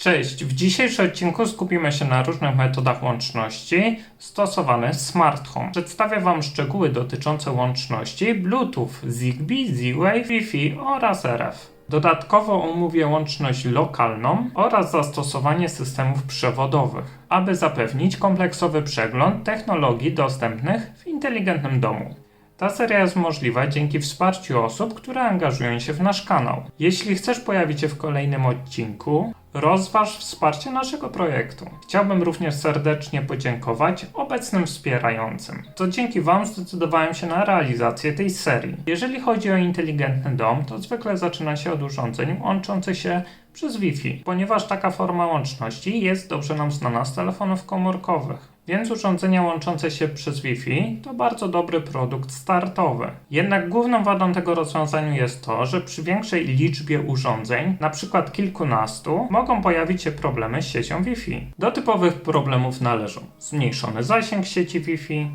Cześć, w dzisiejszym odcinku skupimy się na różnych metodach łączności stosowanych w Smart Home. Przedstawię Wam szczegóły dotyczące łączności Bluetooth, Zigbee, Z-Wave, Wi-Fi oraz RF. Dodatkowo omówię łączność lokalną oraz zastosowanie systemów przewodowych, aby zapewnić kompleksowy przegląd technologii dostępnych w inteligentnym domu. Ta seria jest możliwa dzięki wsparciu osób, które angażują się w nasz kanał. Jeśli chcesz pojawić się w kolejnym odcinku, rozważ wsparcie naszego projektu. Chciałbym również serdecznie podziękować obecnym wspierającym. To dzięki Wam zdecydowałem się na realizację tej serii. Jeżeli chodzi o inteligentny dom, to zwykle zaczyna się od urządzeń łączących się przez Wi-Fi, ponieważ taka forma łączności jest dobrze nam znana z telefonów komórkowych. Więc urządzenia łączące się przez Wi-Fi to bardzo dobry produkt startowy. Jednak główną wadą tego rozwiązania jest to, że przy większej liczbie urządzeń, np. kilkunastu, mogą pojawić się problemy z siecią Wi-Fi. Do typowych problemów należą zmniejszony zasięg sieci Wi-Fi,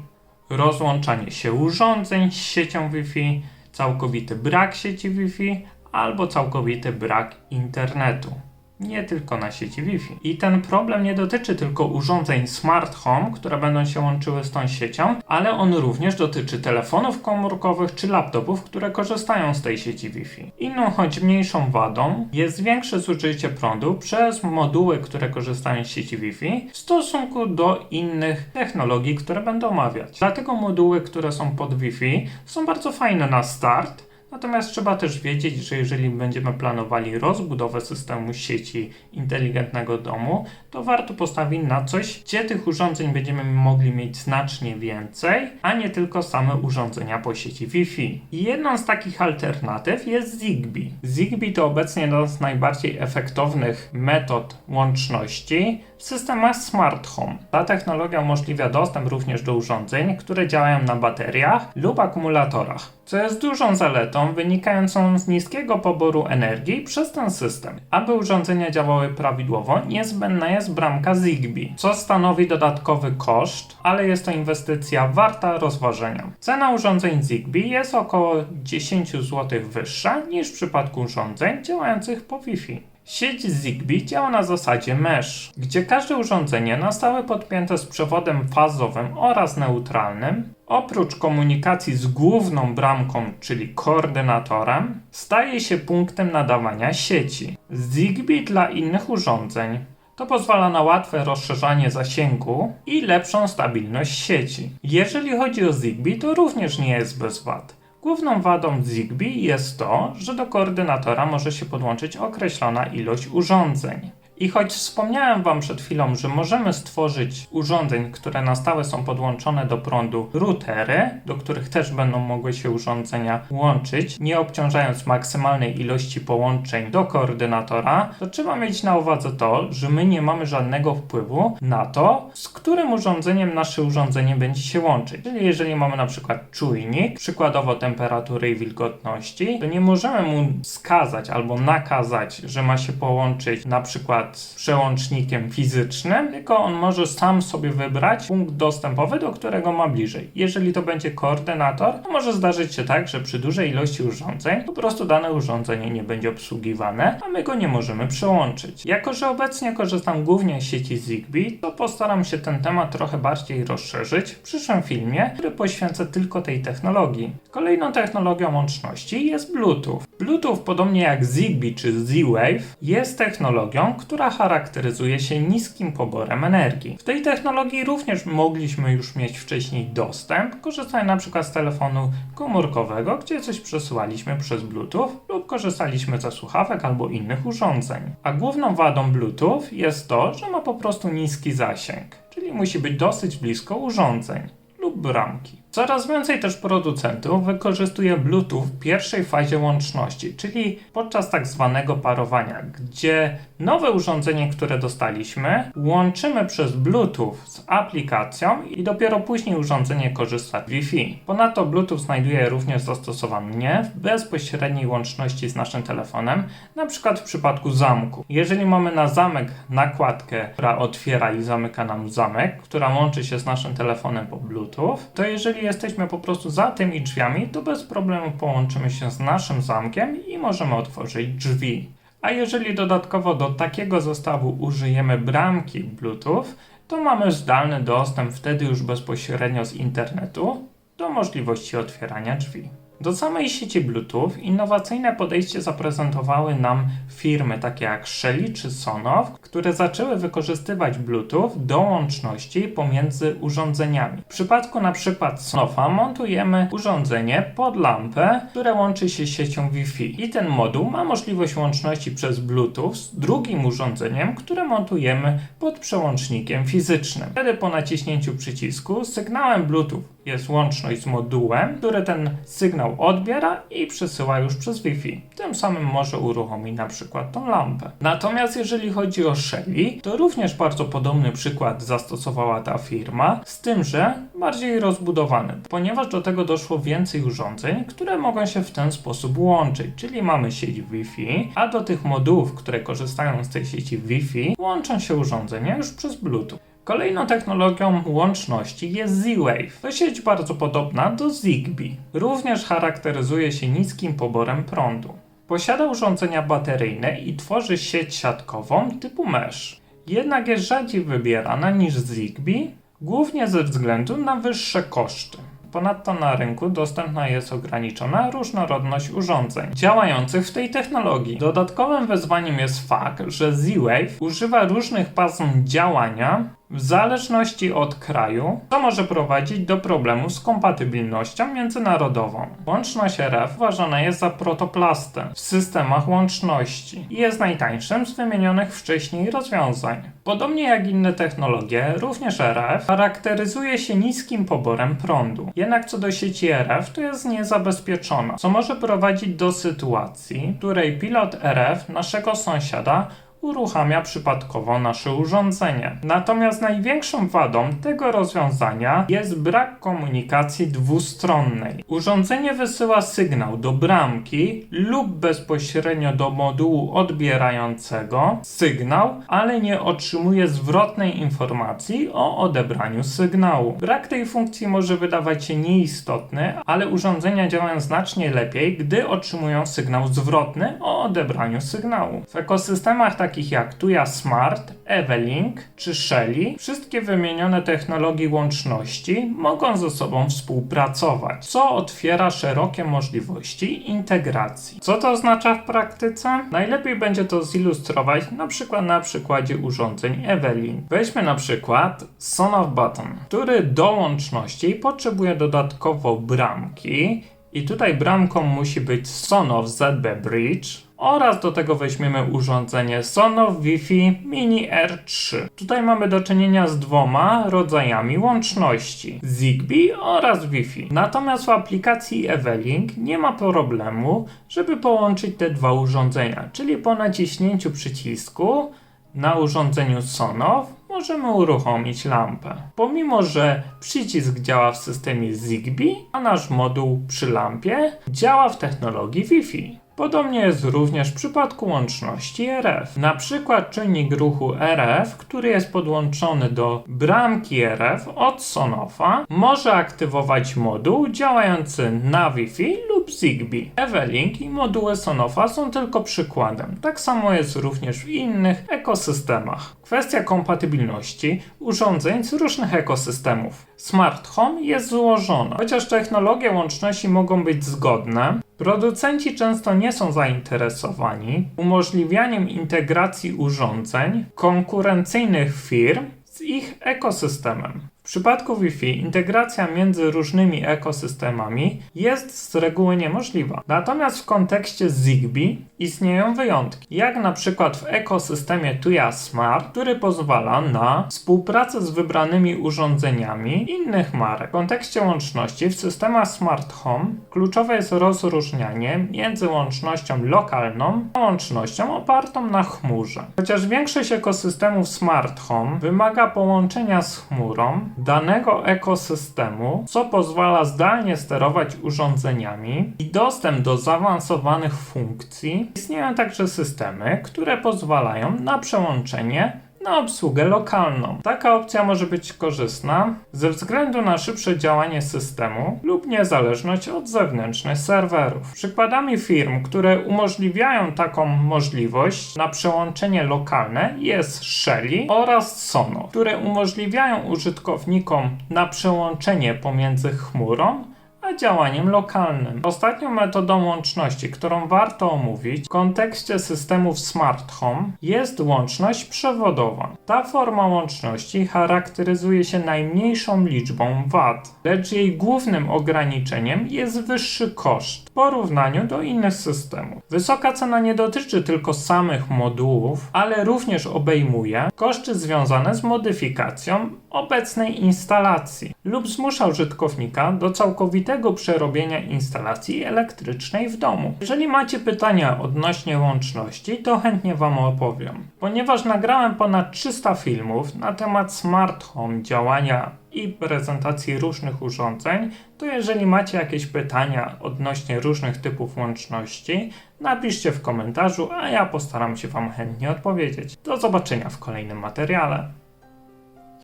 rozłączanie się urządzeń z siecią Wi-Fi, całkowity brak sieci Wi-Fi albo całkowity brak internetu. Nie tylko na sieci Wi-Fi. I ten problem nie dotyczy tylko urządzeń smart home, które będą się łączyły z tą siecią, ale on również dotyczy telefonów komórkowych czy laptopów, które korzystają z tej sieci Wi-Fi. Inną, choć mniejszą wadą jest większe zużycie prądu przez moduły, które korzystają z sieci Wi-Fi w stosunku do innych technologii, które będę omawiać. Dlatego moduły, które są pod Wi-Fi są bardzo fajne na start, Natomiast trzeba też wiedzieć, że jeżeli będziemy planowali rozbudowę systemu sieci inteligentnego domu, to warto postawić na coś, gdzie tych urządzeń będziemy mogli mieć znacznie więcej, a nie tylko same urządzenia po sieci Wi-Fi. I jedną z takich alternatyw jest Zigbee. Zigbee to obecnie jedna z najbardziej efektownych metod łączności w systemach smart home. Ta technologia umożliwia dostęp również do urządzeń, które działają na bateriach lub akumulatorach, co jest dużą zaletą wynikającą z niskiego poboru energii przez ten system. Aby urządzenia działały prawidłowo, niezbędna jest bramka Zigbee, co stanowi dodatkowy koszt, ale jest to inwestycja warta rozważenia. Cena urządzeń Zigbee jest około 10 zł wyższa niż w przypadku urządzeń działających po Wi-Fi. Sieć Zigbee działa na zasadzie mesh, gdzie każde urządzenie na stałe podpięte z przewodem fazowym oraz neutralnym, oprócz komunikacji z główną bramką, czyli koordynatorem, staje się punktem nadawania sieci. Zigbee dla innych urządzeń. To pozwala na łatwe rozszerzanie zasięgu i lepszą stabilność sieci. Jeżeli chodzi o Zigbee, to również nie jest bez wad. Główną wadą Zigbee jest to, że do koordynatora może się podłączyć określona ilość urządzeń. I choć wspomniałem Wam przed chwilą, że możemy stworzyć urządzeń, które na stałe są podłączone do prądu routery, do których też będą mogły się urządzenia łączyć, nie obciążając maksymalnej ilości połączeń do koordynatora, to trzeba mieć na uwadze to, że my nie mamy żadnego wpływu na to, z którym urządzeniem nasze urządzenie będzie się łączyć. Czyli jeżeli mamy na przykład czujnik, przykładowo temperatury i wilgotności, to nie możemy mu skazać albo nakazać, że ma się połączyć na przykład przełącznikiem fizycznym, tylko on może sam sobie wybrać punkt dostępowy, do którego ma bliżej. Jeżeli to będzie koordynator, to może zdarzyć się tak, że przy dużej ilości urządzeń po prostu dane urządzenie nie będzie obsługiwane, a my go nie możemy przełączyć. Jako, że obecnie korzystam głównie z sieci Zigbee, to postaram się ten temat trochę bardziej rozszerzyć w przyszłym filmie, który poświęcę tylko tej technologii. Kolejną technologią łączności jest Bluetooth. Bluetooth, podobnie jak Zigbee czy Z-Wave, jest technologią, która charakteryzuje się niskim poborem energii. W tej technologii również mogliśmy już mieć wcześniej dostęp, korzystając przykład z telefonu komórkowego, gdzie coś przesyłaliśmy przez Bluetooth lub korzystaliśmy ze słuchawek albo innych urządzeń. A główną wadą Bluetooth jest to, że ma po prostu niski zasięg, czyli musi być dosyć blisko urządzeń lub bramki. Coraz więcej też producentów wykorzystuje Bluetooth w pierwszej fazie łączności, czyli podczas tak zwanego parowania, gdzie nowe urządzenie, które dostaliśmy, łączymy przez Bluetooth z aplikacją i dopiero później urządzenie korzysta z Wi-Fi. Ponadto Bluetooth znajduje również zastosowanie w bezpośredniej łączności z naszym telefonem, przykład w przypadku zamku. Jeżeli mamy na zamek nakładkę, która otwiera i zamyka nam zamek, która łączy się z naszym telefonem po Bluetooth, to jeżeli jesteśmy po prostu za tymi drzwiami, to bez problemu połączymy się z naszym zamkiem i możemy otworzyć drzwi. A jeżeli dodatkowo do takiego zestawu użyjemy bramki Bluetooth, to mamy zdalny dostęp wtedy już bezpośrednio z internetu do możliwości otwierania drzwi. Do samej sieci Bluetooth innowacyjne podejście zaprezentowały nam firmy takie jak Shelly czy Sonoff, które zaczęły wykorzystywać Bluetooth do łączności pomiędzy urządzeniami. W przypadku przykład Sonoffa montujemy urządzenie pod lampę, które łączy się z siecią Wi-Fi i ten moduł ma możliwość łączności przez Bluetooth z drugim urządzeniem, które montujemy pod przełącznikiem fizycznym. Wtedy po naciśnięciu przycisku sygnałem Bluetooth jest łączność z modułem, który ten sygnał odbiera i przesyła już przez Wi-Fi. Tym samym może uruchomić na przykład tą lampę. Natomiast jeżeli chodzi o Shelly, to również bardzo podobny przykład zastosowała ta firma, z tym, że bardziej rozbudowany, ponieważ do tego doszło więcej urządzeń, które mogą się w ten sposób łączyć, czyli mamy sieć Wi-Fi, a do tych modułów, które korzystają z tej sieci Wi-Fi, łączą się urządzenia już przez Bluetooth. Kolejną technologią łączności jest Z-Wave. To sieć bardzo podobna do Zigbee. Również charakteryzuje się niskim poborem prądu. Posiada urządzenia bateryjne i tworzy sieć siatkową typu mesh. Jednak jest rzadziej wybierana niż Zigbee, głównie ze względu na wyższe koszty. Ponadto na rynku dostępna jest ograniczona różnorodność urządzeń działających w tej technologii. Dodatkowym wyzwaniem jest fakt, że Z-Wave używa różnych pasm działania w zależności od kraju, co może prowadzić do problemów z kompatybilnością międzynarodową. Łączność RF uważana jest za protoplastę w systemach łączności i jest najtańszym z wymienionych wcześniej rozwiązań. Podobnie jak inne technologie, również RF charakteryzuje się niskim poborem prądu. Jednak co do sieci RF, to jest niezabezpieczona, co może prowadzić do sytuacji, w której pilot RF naszego sąsiada uruchamia przypadkowo nasze urządzenie. Natomiast największą wadą tego rozwiązania jest brak komunikacji dwustronnej. Urządzenie wysyła sygnał do bramki lub bezpośrednio do modułu odbierającego sygnał, ale nie otrzymuje zwrotnej informacji o odebraniu sygnału. Brak tej funkcji może wydawać się nieistotny, ale urządzenia działają znacznie lepiej, gdy otrzymują sygnał zwrotny o odebraniu sygnału. W ekosystemach takich jak Tuya Smart, Evelink czy Shelly, wszystkie wymienione technologie łączności mogą ze sobą współpracować, co otwiera szerokie możliwości integracji. Co to oznacza w praktyce? Najlepiej będzie to zilustrować na przykład na przykładzie urządzeń Evelink. Weźmy na przykład Sonoff Button, który do łączności potrzebuje dodatkowo bramki i tutaj bramką musi być Sonoff ZB Bridge, oraz do tego weźmiemy urządzenie Sonoff Wi-Fi Mini R3. Tutaj mamy do czynienia z dwoma rodzajami łączności Zigbee oraz Wi-Fi. Natomiast w aplikacji Evelink nie ma problemu, żeby połączyć te dwa urządzenia, czyli po naciśnięciu przycisku na urządzeniu Sonoff możemy uruchomić lampę. Pomimo, że przycisk działa w systemie Zigbee, a nasz moduł przy lampie działa w technologii Wi-Fi. Podobnie jest również w przypadku łączności RF. Na przykład czynnik ruchu RF, który jest podłączony do bramki RF od Sonoffa, może aktywować moduł działający na Wi-Fi lub Zigbee. Evelink i moduły Sonoffa są tylko przykładem. Tak samo jest również w innych ekosystemach. Kwestia kompatybilności urządzeń z różnych ekosystemów. Smart Home jest złożona. Chociaż technologie łączności mogą być zgodne, producenci często nie są zainteresowani umożliwianiem integracji urządzeń konkurencyjnych firm z ich ekosystemem. W przypadku Wi-Fi integracja między różnymi ekosystemami jest z reguły niemożliwa. Natomiast w kontekście Zigbee istnieją wyjątki, jak na przykład w ekosystemie Tuya Smart, który pozwala na współpracę z wybranymi urządzeniami innych marek. W kontekście łączności w systemach Smart Home kluczowe jest rozróżnianie między łącznością lokalną a łącznością opartą na chmurze. Chociaż większość ekosystemów Smart Home wymaga połączenia z chmurą, danego ekosystemu, co pozwala zdalnie sterować urządzeniami i dostęp do zaawansowanych funkcji. Istnieją także systemy, które pozwalają na przełączenie na obsługę lokalną. Taka opcja może być korzystna ze względu na szybsze działanie systemu lub niezależność od zewnętrznych serwerów. Przykładami firm, które umożliwiają taką możliwość na przełączenie lokalne jest Shelly oraz Sono, które umożliwiają użytkownikom na przełączenie pomiędzy chmurą a działaniem lokalnym. Ostatnią metodą łączności, którą warto omówić w kontekście systemów smart home jest łączność przewodowa. Ta forma łączności charakteryzuje się najmniejszą liczbą wad, lecz jej głównym ograniczeniem jest wyższy koszt w porównaniu do innych systemów. Wysoka cena nie dotyczy tylko samych modułów, ale również obejmuje koszty związane z modyfikacją obecnej instalacji lub zmusza użytkownika do całkowitego przerobienia instalacji elektrycznej w domu. Jeżeli macie pytania odnośnie łączności, to chętnie Wam opowiem. Ponieważ nagrałem ponad 300 filmów na temat smart home, działania i prezentacji różnych urządzeń, to jeżeli macie jakieś pytania odnośnie różnych typów łączności, napiszcie w komentarzu, a ja postaram się Wam chętnie odpowiedzieć. Do zobaczenia w kolejnym materiale.